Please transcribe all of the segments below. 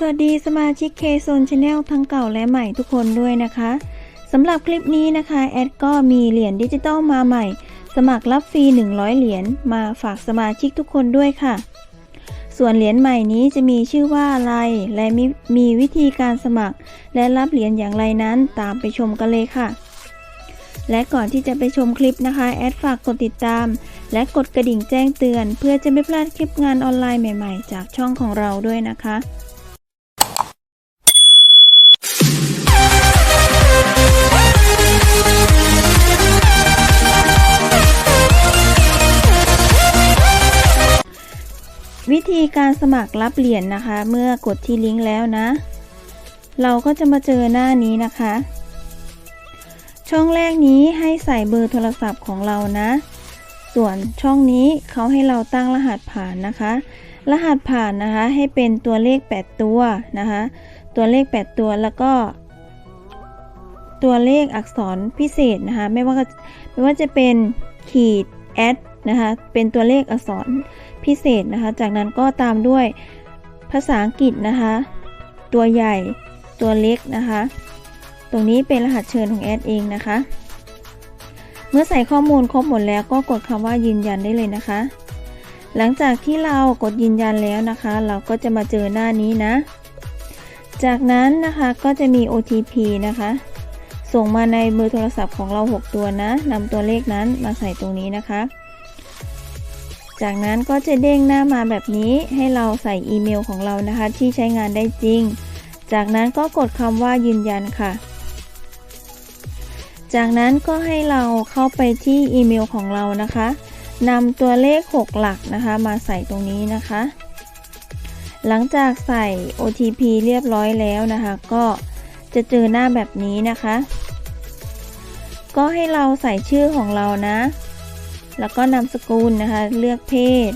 สวัสดีสมาชิก K-Zone Channel ทั้งเก่าและใหม่ทุกคนด้วยนะคะสำหรับคลิปนี้นะคะ แอดก็มีเหรียญดิจิตอลมาใหม่ สมัครรับฟรี 100 เหรียญมาฝากสมาชิกทุกคนด้วยค่ะ ส่วนเหรียญใหม่นี้จะมีชื่อว่าอะไร และมีมีวิธีการสมัคร และรับเหรียญอย่างไรนั้นตามไปชมกันเลยค่ะและก่อนที่จะไปชมคลิปนะคะ แอดฝากกดติดตาม และกดกระดิ่งแจ้งเตือน เพื่อจะไม่พลาดคลิปงานออนไลน์ใหม่ ๆ จากช่องของเราด้วยนะคะ ธีการสมัครรับเหรียญนะคะ เมื่อกดที่ลิงก์แล้วนะ เราก็จะมาเจอหน้านี้นะคะ ช่องแรกนี้ให้ใส่เบอร์โทรศัพท์ของเรานะ ส่วนช่องนี้เขาให้เราตั้งรหัสผ่านนะคะ รหัสผ่านนะคะให้เป็นตัวเลข 8 ตัวนะคะ ตัวเลข 8 ตัวแล้วก็ตัวเลขอักษรพิเศษนะคะ ไม่ว่าไม่ว่าจะเป็นขีดแอดนะคะ เป็นตัวเลขอักษร พิเศษนะคะ จากนั้นก็ตามด้วยภาษาอังกฤษนะคะ ตัวใหญ่ตัวเล็กนะคะ ตรงนี้เป็นรหัสเชิญของแอดเองนะคะ เมื่อใส่ข้อมูลครบหมดแล้วก็กดคำว่ายืนยันได้เลยนะคะ หลังจากที่เรากดยืนยันแล้วนะคะ เราก็จะมาเจอหน้านี้นะ จากนั้นนะคะก็จะมี OTP นะคะส่งมาในเบอร์โทรศัพท์ของเรา 6 ตัวนะนำตัวเลขนั้นมาใส่ตรงนี้นะคะ จากนั้นก็จะเด้งหน้ามาแบบนี้ให้เราใส่อีเมลของเรานะคะ ที่ใช้งานได้จริง จากนั้นก็กดคำว่ายืนยันค่ะ จากนั้นก็ให้เราเข้าไปที่อีเมลของเรานะคะนำตัวเลข 6 หลักนะคะ มาใส่ตรงนี้นะคะ หลังจากใส่ OTP เรียบร้อยแล้วนะคะ ก็จะเจอหน้าแบบนี้นะคะ ก็ให้เราใส่ชื่อของเรานะ แล้วก็นามสกุลนะคะ เลือกเพศ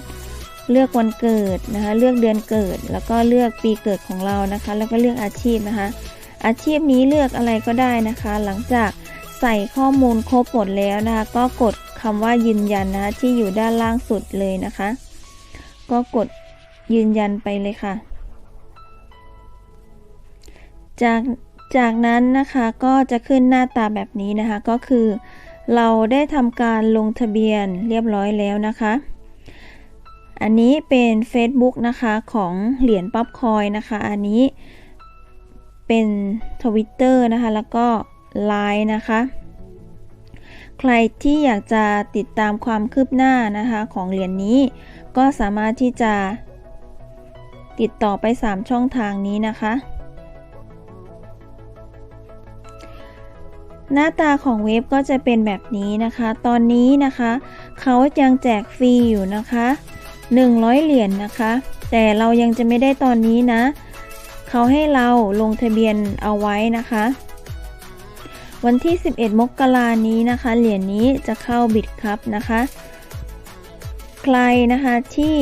เลือกวันเกิดนะคะ เลือกเดือนเกิด แล้วก็เลือกปีเกิดของเรานะคะ แล้วก็เลือกอาชีพนะคะ อาชีพนี้เลือกอะไรก็ได้นะคะ หลังจากใส่ข้อมูลครบหมดแล้วนะคะ ก็กดคำว่ายืนยันนะคะที่อยู่ด้านล่างสุดเลยนะคะ ก็กดยืนยันไปเลยค่ะ จากจากนั้นนะคะก็จะขึ้นหน้าตาแบบนี้นะคะก็คือ เราได้ทำการลงทะเบียนเรียบร้อยแล้วนะคะ อันนี้เป็น Facebook นะคะของเหรียญป๊อปคอยนะคะ อันนี้เป็น Twitter นะคะ แล้วก็ Line นะคะ ใครที่อยากจะติดตามความคืบหน้านะคะของเหรียญนนี้ ก็สามารถที่จะติดต่อไป 3 ช่องทางนี้นะคะ หน้าตาของเว็บก็จะเป็นแบบนี้นะคะ ตอนนี้นะคะเขายังแจกฟรีอยู่นะคะ 100 เหรียญนนะคะ แต่เรายังจะไม่ได้ตอนนี้นะเขาให้เราลงทะเบียนเอาไว้นะคะ วันที่ 11 มกรานี้นะคะ เหรียญนนี้จะเข้าบิตครับนะคะ ใครนะคะที่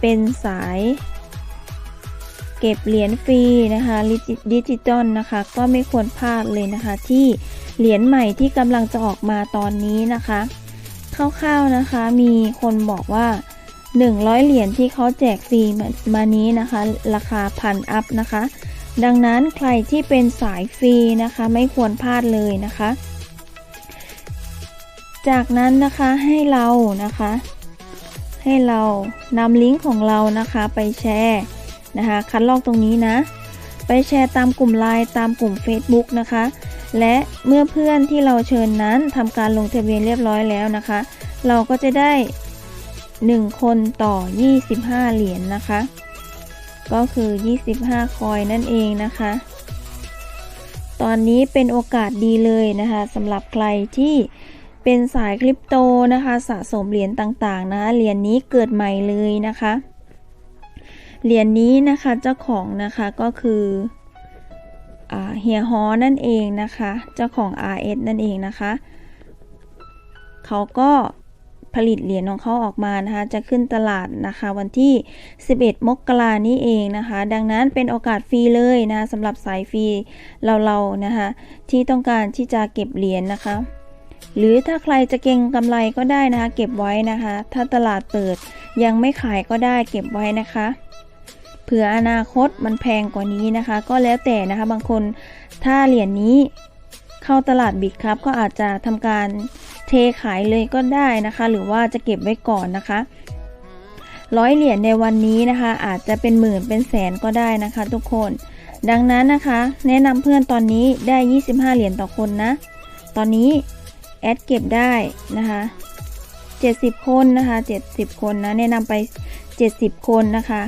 เป็นสายเก็บเหรียญฟรีนะคะดิจิตอลนะคะ ก็ไม่ควรพลาดเลยนะคะที่ เหรียญใหม่ที่กำลังจะออกมาตอนนี้นะคะคร่าวๆนะคะมีคนบอกว่า 100 เหรียญที่เขาแจกฟรีมานี้นะคะ ราคาพันอัพนะคะ ดังนั้นใครที่เป็นสายฟรีนะคะไม่ควรพลาดเลยนะคะ จากนั้นนะคะให้เรานะคะ ให้เรานำลิงก์ของเรานะคะไปแชร์นะคะ คัดลอกตรงนี้นะ ไปแชร์ตามกลุ่มไลน์ตามกลุ่ม Facebook นะคะ และเมื่อเพื่อนที่เราเชิญนั้นทำการลงทะเบียนเรียบร้อยแล้วนะคะ เราก็จะได้ 1 คนต่อ 25 เหรียญนนะคะ ก็คือ 25 คอยนั่นเองนะคะ ตอนนี้เป็นโอกาสดีเลยนะคะสำหรับใครที่เป็นสายคริปโตนะคะ สะสมเหรียญต่างๆนะคะเหรียญนี้เกิดใหม่เลยนะคะเหรียญนี้นะคะเจ้าของนะคะก็คือ เฮียฮอนั่นเองนะคะ เจ้าของ RS นั่นเองนะคะ เขาก็ผลิตเหรียญของเขาออกมานะคะ จะขึ้นตลาดนะคะวันที่ 11 มกรานี้เองนะคะ ดังนั้นเป็นโอกาสฟรีเลยนะคะสำหรับสายฟรีเราๆนะคะ ที่ต้องการที่จะเก็บเหรียญนะคะหรือถ้าใครจะเก็งกำไรก็ได้นะคะ เก็บไว้นะคะ ถ้าตลาดเปิดยังไม่ขายก็ได้เก็บไว้นะคะ เผื่ออนาคตมันแพงกว่านี้นะคะ ก็แล้วแต่นะคะบางคนถ้าเหรียญนี้เข้าตลาดบิตครับ ก็อาจจะทำการเทขายเลยก็ได้นะคะ หรือว่าจะเก็บไว้ก่อนนะคะร้อยเหรียญในวันนี้นะคะ อาจจะเป็นหมื่นเป็นแสนก็ได้นะคะ ทุกคน ดังนั้นนะคะ แนะนำเพื่อนตอนนี้ได้ 25 เหรียญต่อคนนะ ตอนนี้แอดเก็บได้นะคะ 70 คนนะคะ 70 คนนะแนะนำไป 70 คนนะคะ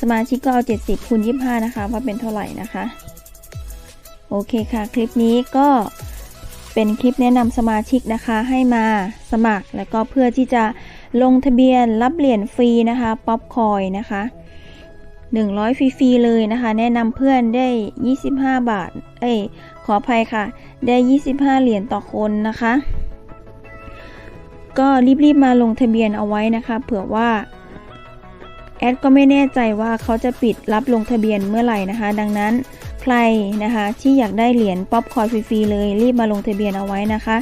สมาชิกก็เอา 70คูณ25 นะคะ ว่าเป็นเท่าไหร่นะคะ โอเคค่ะ คลิปนี้ก็เป็นคลิปแนะนำสมาชิกนะคะให้มาสมัคร แล้วก็เพื่อที่จะลงทะเบียนรับเหรียญฟรีนะคะป๊อปคอยนะคะ 100 ฟรีๆเลยนะคะ แนะนำเพื่อนได้ 25 บาท เอ้ยขออภัยค่ะ ได้ 25 เหรียญต่อคนนะคะ ก็รีบๆมาลงทะเบียนเอาไว้นะคะ เผื่อว่า แอดก็ไม่แน่ใจว่าเขาจะปิดรับลงทะเบียนเมื่อไหร่นะคะ ดังนั้นใครนะคะที่อยากได้เหรียญป๊อปคอยฟรีๆเลย รีบมาลงทะเบียนเอาไว้นะคะ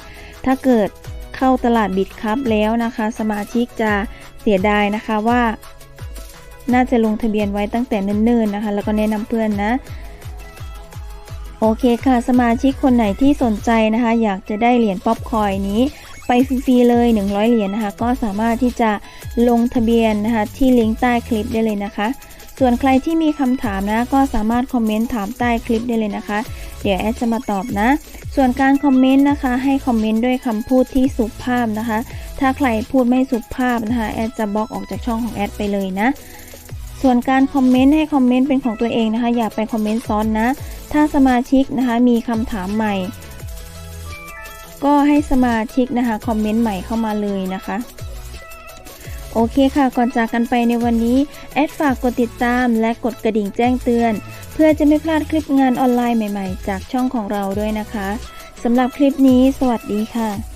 ถ้าเกิดเข้าตลาดบิตครับแล้วนะคะ สมาชิกจะเสียดายนะคะว่า น่าจะลงทะเบียนไว้ตั้งแต่เนิ่นๆนะคะ แล้วก็แนะนำเพื่อนนะโอเคค่ะ สมาชิกคนไหนที่สนใจนะคะ อยากจะได้เหรียญป๊อปคอยนี้ ไปฟรีๆเลย 100 เหรียญนะคะ ก็สามารถที่จะลงทะเบียนนะคะที่ลิงก์ใต้คลิปได้เลยนะคะ ส่วนใครที่มีคำถามนะ ก็สามารถคอมเมนต์ถามใต้คลิปได้เลยนะคะ เดี๋ยวแอดจะมาตอบนะ ส่วนการคอมเมนต์นะคะ ให้คอมเมนต์ด้วยคำพูดที่สุภาพนะคะ ถ้าใครพูดไม่สุภาพนะคะแอดจะบล็อกออกจากช่องของแอดไปเลยนะส่วนการคอมเมนต์ให้คอมเมนต์เป็นของตัวเองนะคะ อย่าไปคอมเมนต์ซ้อนนะ ถ้าสมาชิกนะคะมีคำถามใหม่ ก็ให้สมาชิกนะคะคอมเมนต์ใหม่เข้ามาเลยนะคะ โอเคค่ะก่อนจากกันไปในวันนี้ แอดฝากกดติดตามและกดกระดิ่งแจ้งเตือน เพื่อจะไม่พลาดคลิปงานออนไลน์ใหม่ ๆ จากช่องของเราด้วยนะคะสำหรับคลิปนี้ สวัสดีค่ะ